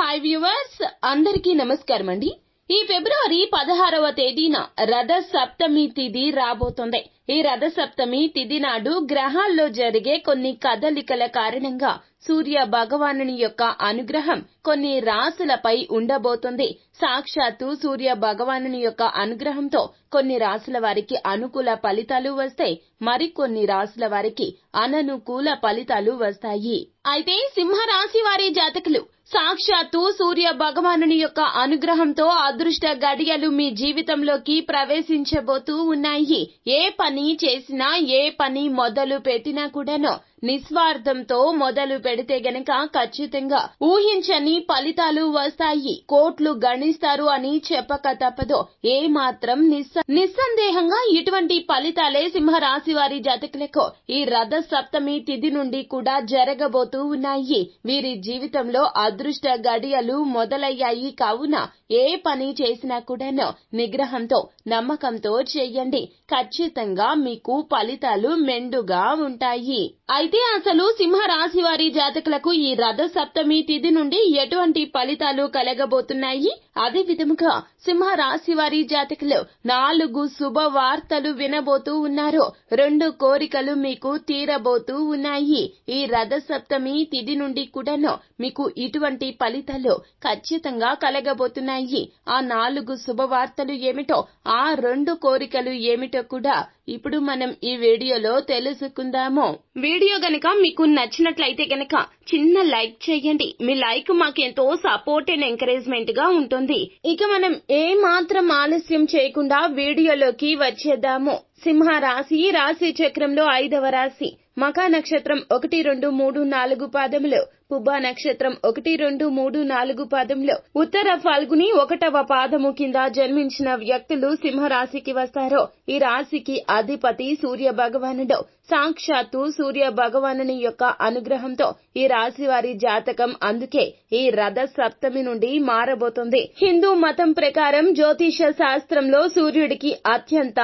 Hi viewers అందరికీ నమస్కారం అండి. ఈ ఫిబ్రవరి పదహారవ తేదీన రథ సప్తమి తిథి రాబోతోంది. ఈ రథ సప్తమి తిథి నాడు గ్రహాల్లో జరిగే కొన్ని కదలికల కారణంగా సూర్య భగవానుని యొక్క అనుగ్రహం కొన్ని రాసులపై ఉండబోతుంది. సాక్షాత్తు సూర్య భగవానుని యొక్క అనుగ్రహంతో కొన్ని రాసుల వారికి అనుకూల ఫలితాలు వస్తాయి. మరికొన్ని రాసుల వారికి అననుకూల ఫలితాలు వస్తాయి. అయితే సింహరాశి వారి జాతకులు సాక్షాత్తు సూర్య భగవానుని యొక్క అనుగ్రహంతో అదృష్ట గడియలు మీ జీవితంలోకి ప్రవేశించబోతూ ఉన్నాయి. ఏ పని చేసినా ఏ పని మొదలు పెట్టినా కూడాను నిస్వార్థంతో మొదలు పెడితే గనక ఖచ్చితంగా ఊహించని ఫలితాలు వస్తాయి. కోట్లు గణిస్తారు అని చెప్పక తప్పదు. ఏ మాత్రం నిస్స నిస్సందేహంగా ఇటువంటి ఫలితాలే సింహరాశి వారి జాతకులకు ఈ రథ సప్తమి తిథి నుండి కూడా జరగబోతూ ఉన్నాయి. వీరి జీవితంలో అదృష్ట గడియలు మొదలయ్యాయి. కావున ఏ పని చేసినా కూడాను నిగ్రహంతో నమ్మకంతో చేయండి. ఖచ్చితంగా మీకు ఫలితాలు మెండుగా ఉంటాయి. అయితే అసలు సింహరాశి వారి జాతకులకు ఈ రథ సప్తమి తిథి నుండి ఎటువంటి ఫలితాలు కలగబోతున్నాయి? అదే విధముగా సింహరాశి వారి జాతకులు నాలుగు శుభ వార్తలు వినబోతూ ఉన్నారు. రెండు కోరికలు మీకు తీరబోతూ ఉన్నాయి. ఈ రథ సప్తమి తిది నుండి కూడాను మీకు ఇటువంటి ఫలితాలు ఖచ్చితంగా కలగబోతున్నాయి. ఆ నాలుగు శుభవార్తలు ఏమిటో ఆ రెండు కోరికలు ఏమిటో కూడా ఇప్పుడు మనం ఈ వీడియోలో తెలుసుకుందాము. వీడియో గనక మీకు నచ్చినట్లయితే గనక చిన్న లైక్ చేయండి. మీ లైక్ మాకెంతో సపోర్ట్ అండ్ ఎంకరేజ్మెంట్గా ఉంటుంది. ఇక మనం ఏ మాత్రం ఆలస్యం చేయకుండా వీడియోలోకి వచ్చేద్దాము. సింహ రాశి రాశి చక్రంలో ఐదవ రాశి. మకా నక్షత్రం ఒకటి రెండు మూడు నాలుగు పాదములు. పుబ్బా నక్షత్రం ఒకటి రెండు మూడు నాలుగు పాదములు. ఉత్తర ఫాల్గుని ఒకటవ పాదము కింద జన్మించిన వ్యక్తులు సింహరాశికి వస్తారు. ఈ రాశికి అధిపతి సూర్య భగవానుడు. సాక్షాత్తు సూర్య భగవానుని యొక్క అనుగ్రహంతో ఈ రాశి వారి జాతకం అందుకే ఈ రథ సప్తమి నుండి మారబోతుంది. హిందూ మతం ప్రకారం జ్యోతిష శాస్త్రంలో సూర్యుడికి అత్యంత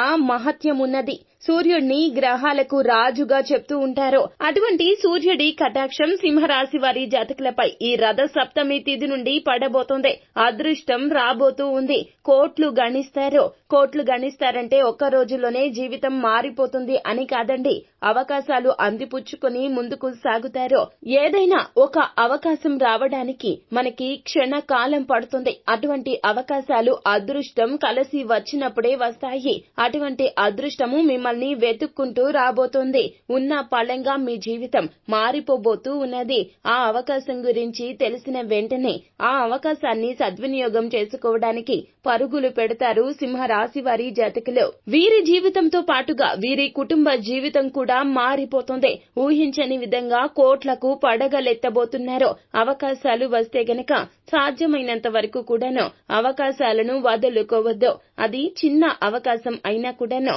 ఉన్నది. సూర్యుడిని గ్రహాలకు రాజుగా చెప్తూ ఉంటారు. అటువంటి సూర్యుడి కటాక్షం సింహరాశి వారి జాతకులపై ఈ రథ సప్తమి తిథి నుండి పడబోతోంది. అదృష్టం రాబోతూ ఉంది. కోట్లు గణిస్తారు. కోట్లు గణిస్తారంటే ఒక్క రోజులోనే జీవితం మారిపోతుంది అని కాదండి. అవకాశాలు అందిపుచ్చుకొని ముందుకు సాగుతారు. ఏదైనా ఒక అవకాశం రావడానికి మనకి క్షణకాలం పడుతుంది. అటువంటి అవకాశాలు అదృష్టం కలిసి వచ్చినప్పుడే వస్తాయి. అటువంటి అదృష్టము మిమ్మల్ని వెతుక్కుంటూ రాబోతోంది. ఉన్న పళంగా మీ జీవితం మారిపోబోతూ ఉన్నది. ఆ అవకాశం గురించి తెలిసిన వెంటనే ఆ అవకాశాన్ని సద్వినియోగం చేసుకోవడానికి పరుగులు పెడతారు సింహరాశి వారి జాతకులు. వీరి జీవితంతో పాటుగా వీరి కుటుంబ జీవితం కూడా మారిపోతుంది. ఊహించని విధంగా కోట్లకు పడగలెత్తబోతున్నారు. అవకాశాలు వస్తే గనక సాధ్యమైనంత వరకు కూడాను అవకాశాలను వదులుకోవద్దు. అది చిన్న అవకాశం అయినా కూడాను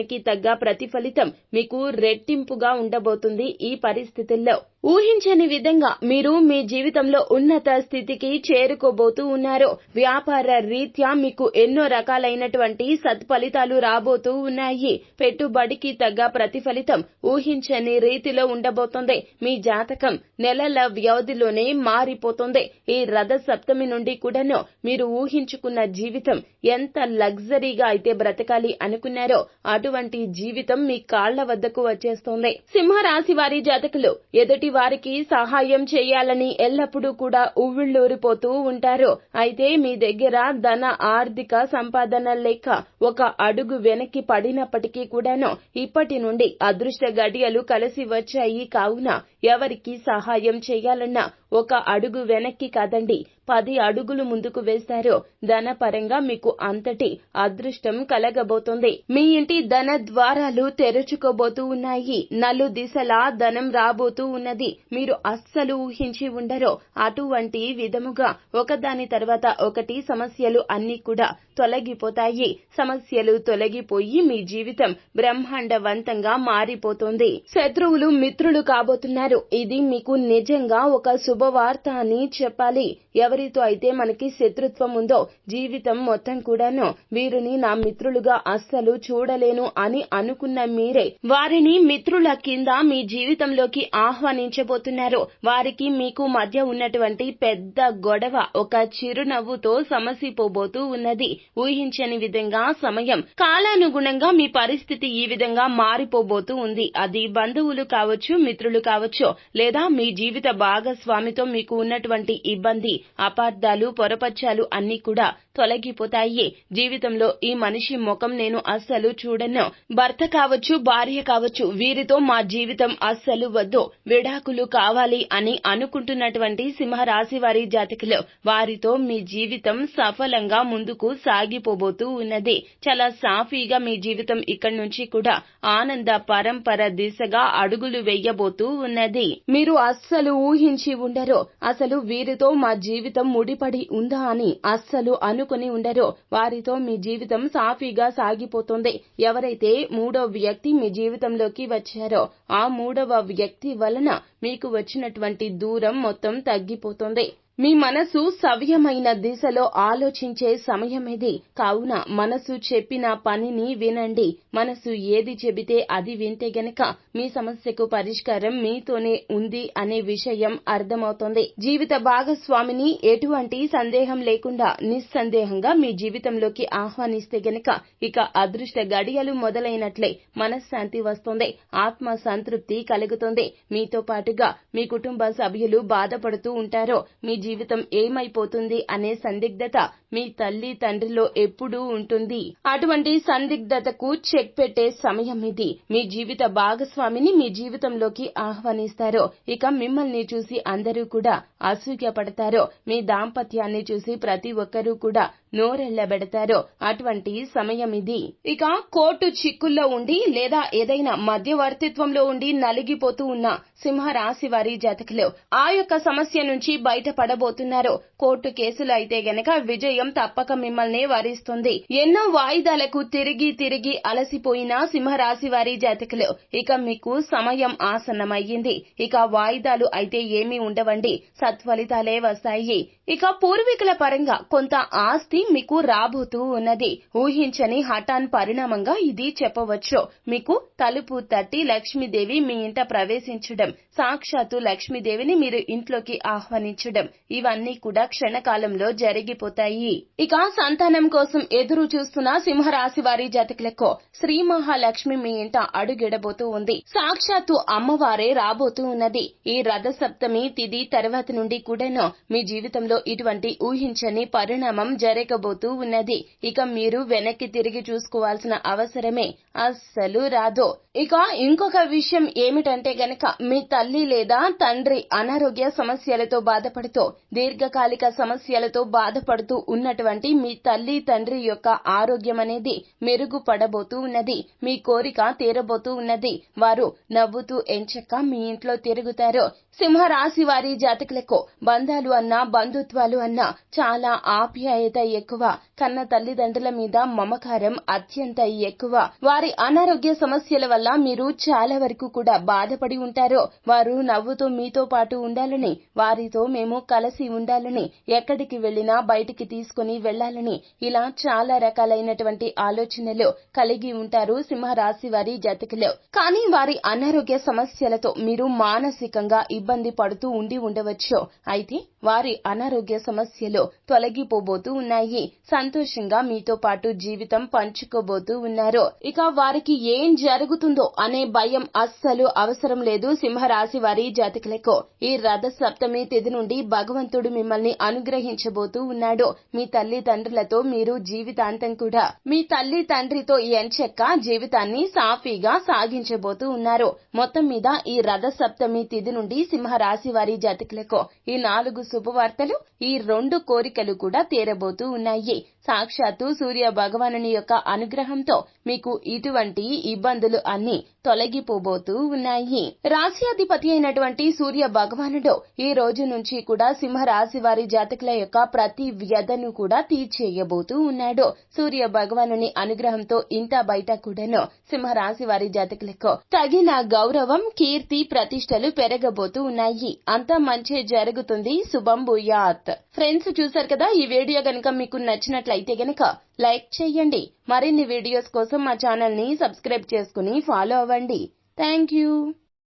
అవకాశానికి తగ్గ ప్రతిఫలితం మీకు రెట్టింపుగా ఉండబోతుంది ఈ పరిస్థితుల్లో. ఊహించని విధంగా మీరు మీ జీవితంలో ఉన్నత స్థితికి చేరుకోబోతూ ఉన్నారు వ్యాపార రీత్యా మీకు ఎన్నో రకాలైనటువంటి సత్ఫలితాలు రాబోతూ ఉన్నాయి. పెట్టుబడికి తగ్గ ప్రతిఫలితం ఊహించని రీతిలో ఉండబోతోంది. మీ జాతకం నెలల వ్యవధిలోనే మారిపోతుంది. ఈ రథ సప్తమి నుండి కూడాను మీరు ఊహించుకున్న జీవితం ఎంత లగ్జరీగా అయితే బ్రతకాలి అనుకున్నారో అటువంటి జీవితం మీ కాళ్ళ వద్దకు వచ్చేస్తోంది. సింహరాశి వారి జాతకులు ఎదుటి వారికి సహాయం చేయాలని ఎల్లప్పుడూ కూడా ఉవ్విళ్ళూరిపోతూ ఉంటారు. అయితే మీ దగ్గర ధన ఆర్థిక సంపాదన లేక ఒక అడుగు వెనక్కి పడినప్పటికీ కూడాను ఇప్పటి నుండి అదృష్ట గడియలు కలిసి వచ్చాయి కావున ఎవరికి సహాయం చేయాలన్నా ఒక అడుగు వెనక్కి కాదండి. పది అడుగులు ముందుకు వేశారో ధనపరంగా మీకు అంతటి అదృష్టం కలగబోతుంది. మీ ఇంటి ధన ద్వారాలు తెరుచుకోబోతూ ఉన్నాయి. నలు దిశలా ధనం రాబోతూ ఉన్నది. మీరు అస్సలు ఊహించి ఉండరో అటువంటి విధముగా ఒకదాని తర్వాత ఒకటి సమస్యలు అన్ని కూడా తొలగిపోతాయి. సమస్యలు తొలగిపోయి మీ జీవితం బ్రహ్మాండవంతంగా మారిపోతుంది. శత్రువులు మిత్రులు కాబోతున్నారు. అన్నారు ఇది మీకు నిజంగా ఒక శుభవార్త అని చెప్పాలి. ఎవరితో అయితే మనకి శత్రుత్వం ఉందో జీవితం మొత్తం కూడాను వీరిని నా మిత్రులుగా అస్సలు చూడలేను అని అనుకున్న మీరే వారిని మిత్రుల కింద మీ జీవితంలోకి ఆహ్వానించబోతున్నారు. వారికి మీకు మధ్య ఉన్నటువంటి పెద్ద గొడవ ఒక చిరునవ్వుతో సమసిపోబోతూ ఉన్నది. ఊహించని విధంగా సమయం కాలానుగుణంగా మీ పరిస్థితి ఈ విధంగా మారిపోబోతూ ఉంది. అది బంధువులు కావచ్చు మిత్రులు కావచ్చు లేదా మీ జీవిత భాగస్వామితో మీకు ఉన్నటువంటి ఇబ్బంది అపార్థాలు పొరపచ్చాలు అన్ని కూడా తొలగిపోతాయి. జీవితంలో ఈ మనిషి ముఖం నేను అస్సలు చూడను. భర్త కావచ్చు భార్య కావచ్చు వీరితో మా జీవితం అస్సలు వద్దు. విడాకులు కావాలి అని అనుకుంటున్నటువంటి సింహరాశి వారి జాతకులు వారితో మీ జీవితం సఫలంగా ముందుకు సాగిపోబోతూ ఉన్నది. చాలా సాఫీగా మీ జీవితం ఇక్కడి నుంచి కూడా ఆనంద పరంపర దిశగా అడుగులు వేయబోతూ ఉన్నది. మీరు అస్సలు ఊహించి ఉండరు. అసలు వీరితో మా జీవితం ముడిపడి ఉందా అని అస్సలు అనుకుని ఉండరు. వారితో మీ జీవితం సాఫీగా సాగిపోతుంది. ఎవరైతే మూడో వ్యక్తి మీ జీవితంలోకి వచ్చారో ఆ మూడవ వ్యక్తి వలన మీకు వచ్చినటువంటి దూరం మొత్తం తగ్గిపోతుంది. మీ మనసు సవ్యమైన దిశలో ఆలోచించే సమయం ఇది కావున మనసు చెప్పిన పనిని వినండి. మనసు ఏది చెబితే అది వింటే గనక మీ సమస్యకు పరిష్కారం మీతోనే ఉంది అనే విషయం అర్థమవుతోంది. జీవిత భాగస్వామిని ఎటువంటి సందేహం లేకుండా నిస్సందేహంగా మీ జీవితంలోకి ఆహ్వానిస్తే గనక ఇక అదృష్ట గడియలు మొదలైనట్లే మనశ్శాంతి వస్తుంది. ఆత్మ సంతృప్తి కలుగుతుంది. మీతో పాటుగా మీ కుటుంబ సభ్యులు బాధపడుతూ ఉంటారో మీ జీవితం ఏమైపోతుంది అనే సందిగ్ధత మీ తల్లి తండ్రిలో ఎప్పుడూ ఉంటుంది. అటువంటి సందిగ్ధతకు చెక్ పెట్టే సమయం ఇది. మీ జీవిత భాగస్వామిని మీ జీవితంలోకి ఆహ్వానిస్తారు ఇక మిమ్మల్ని చూసి అందరూ కూడా అసూయ పడతారు మీ దాంపత్యాన్ని చూసి ప్రతి ఒక్కరూ కూడా నోరెళ్ళబెడతారో అటువంటి సమయం ఇది ఇక కోర్టు చిక్కుల్లో ఉండి లేదా ఏదైనా మధ్యవర్తిత్వంలో ఉండి నలిగిపోతూ ఉన్న సింహరాశి వారి జాతకులు ఆ యొక్క సమస్య నుంచి బయటపడబోతున్నారు. కోర్టు కేసులు అయితే గనక విజయం తప్పక మిమ్మల్ని వరిస్తుంది. ఎన్నో వాయిదాలకు తిరిగి తిరిగి అలసిపోయిన సింహరాశి వారి జాతకులు ఇక మీకు సమయం ఆసన్నమయ్యింది. ఇక వాయిదాలు అయితే ఏమీ ఉండవండి. సత్ఫలితాలే వస్తాయి. ఇక పూర్వీకుల పరంగా కొంత ఆస్తి మీకు రాబోతూ ఉన్నది. ఊహించని హఠాన్ పరిణామంగా ఇది చెప్పవచ్చు. మీకు తలుపు తట్టి లక్ష్మీదేవి మీ ఇంట ప్రవేశించడం సాక్షాత్తు లక్ష్మీదేవిని మీరు ఇంట్లోకి ఆహ్వానించడం ఇవన్నీ కూడా క్షణకాలంలో జరిగిపోతాయి. ఇక సంతానం కోసం ఎదురు చూస్తున్న సింహరాశి వారి జాతకులకు శ్రీ మహాలక్ష్మి మీ ఇంట అడుగెడబోతూ ఉంది. సాక్షాత్తు అమ్మవారే రాబోతూ ఉన్నది. ఈ రథ సప్తమి తిది తర్వాత నుండి కూడాను మీ జీవితంలో ఇటువంటి ఊహించని పరిణామం జరగబోతూ ఉన్నది. ఇక మీరు వెనక్కి తిరిగి చూసుకోవాల్సిన అవసరమే అస్సలు రాదు. ఇక ఇంకొక విషయం ఏమిటంటే గనక మీ తల్లి లేదా తండ్రి అనారోగ్య సమస్యలతో బాధపడుతూ దీర్ఘకాలిక సమస్యలతో బాధపడుతూ ఉన్నటువంటి మీ తల్లి తండ్రి యొక్క ఆరోగ్యం అనేది మెరుగుపడబోతూ ఉన్నది. మీ కోరిక తీరబోతూ ఉన్నది. వారు నవ్వుతూ ఎంచక్క మీ ఇంట్లో తిరుగుతారు. సింహరాశి వారి జాతకులకు బంధాలు అన్న అన్నా ప్రభుత్వాలు అన్నా చాలా ఆప్యాయత ఎక్కువ. కన్న తల్లిదండ్రుల మీద మమకారం అత్యంత ఎక్కువ. వారి అనారోగ్య సమస్యల వల్ల మీరు చాలా వరకు కూడా బాధపడి ఉంటారో వారు నవ్వుతూ మీతో పాటు ఉండాలని వారితో మేము కలిసి ఉండాలని ఎక్కడికి వెళ్ళినా బయటికి తీసుకుని వెళ్ళాలని ఇలా చాలా రకాలైనటువంటి ఆలోచనలు కలిగి ఉంటారు సింహరాశి వారి జాతకులు. కానీ వారి అనారోగ్య సమస్యలతో మీరు మానసికంగా ఇబ్బంది పడుతూ ఉండి ఉండవచ్చు. అయితే వారి అనారోగ్య సమస్యలు తొలగిపోబోతూ ఉన్నాయి. సంతోషంగా మీతో పాటు జీవితం పంచుకోబోతూ ఉన్నారు. ఇక వారికి ఏం జరుగుతుందో అనే భయం అస్సలు అవసరం లేదు. సింహరాశి వారి జాతకులకు ఈ రథ సప్తమి తిథి నుండి భగవంతుడు మిమ్మల్ని అనుగ్రహించబోతూ ఉన్నాడు. మీ తల్లి తండ్రులతో మీరు జీవితాంతం కూడా మీ తల్లి తండ్రితో ఎంచెక్క జీవితాన్ని సాఫీగా సాగించబోతూ ఉన్నారు. మొత్తం మీద ఈ రథ సప్తమి తిథి నుండి సింహరాశి వారి జాతకులకు ఈ నాలుగు శుభవార్తలు ఈ రెండు కోరికలు కూడా తీరబోతూ ఉన్నాయి. సాక్షాత్తు సూర్య భగవానుని యొక్క అనుగ్రహంతో మీకు ఇటువంటి ఇబ్బందులు అన్ని తొలగిపోబోతూ ఉన్నాయి. రాశ్యాధిపతి అయినటువంటి సూర్య భగవానుడు ఈ రోజు నుంచి కూడా సింహరాశి వారి జాతకుల యొక్క ప్రతి వ్యధను కూడా తీర్చేయబోతూ ఉన్నాడు. సూర్య భగవానుని అనుగ్రహంతో ఇంత బయట కూడాను సింహరాశి వారి జాతకులకు తగిన గౌరవం కీర్తి ప్రతిష్టలు పెరగబోతూ ఉన్నాయి. అంతా మంచి జరుగుతుంది శుభం భూయాత్. ఫ్రెండ్స్ చూసారు కదా ఈ వీడియో గనుక మీకు నచ్చినట్లయితే గనుక లైక్ చేయండి. మరిన్ని వీడియోస్ కోసం మా ఛానల్ని సబ్స్క్రైబ్ చేసుకుని ఫాలో అవ్వండి. Pandey. Thank you.